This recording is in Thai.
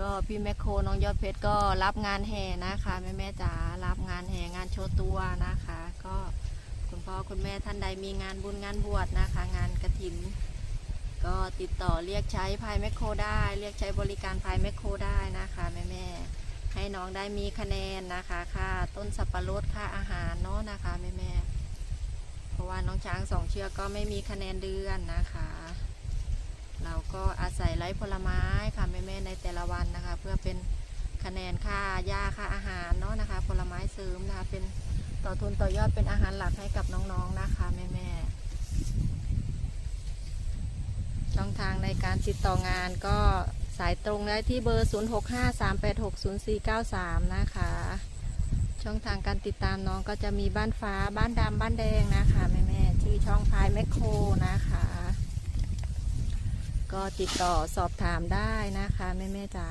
ก็พี่แมคโครน้องยอดเพชรก็รับงานแห่นะคะแม่แม่จ๋ารับงานแห่งานโชว์ตัวนะคะ ก็คุณพ่อคุณแม่ท่านใดมีงานบุญงานบวชนะคะ งานกระถิน ก็ติดต่อเรียกใช้พายแมคโครได้ เรียกใช้บริการพายแมคโครได้นะคะแม่แม่ให้น้องได้มีคะแนนนะคะค่าต้นสับปะรดค่าอาหารเนาะนะคะแม่แม่เพราะว่าน้องช้างสองเชือกก็ไม่มีคะแนนเดือนนะคะ ก็อาศัยไร้ผลไม้ค่ะแม่ๆในแต่ละวันนะคะ เพื่อเป็นคะแนนค่าหญ้าค่าอาหารเนาะนะคะ ผลไม้เสริมนะคะเป็นต่อทุนต่อยอดเป็นอาหารหลักให้กับน้องๆนะคะแม่ๆช่องทางในการติดต่องานก็สายตรงได้ที่เบอร์ 0653860493 นะคะ ช่องทางการติดตามน้องก็จะมีบ้านฟ้าบ้านดำบ้านแดงนะคะแม่ๆที่ช่องพายแมคโครนะคะ ก็ติดต่อสอบถามได้นะคะแม่แม่จ๋า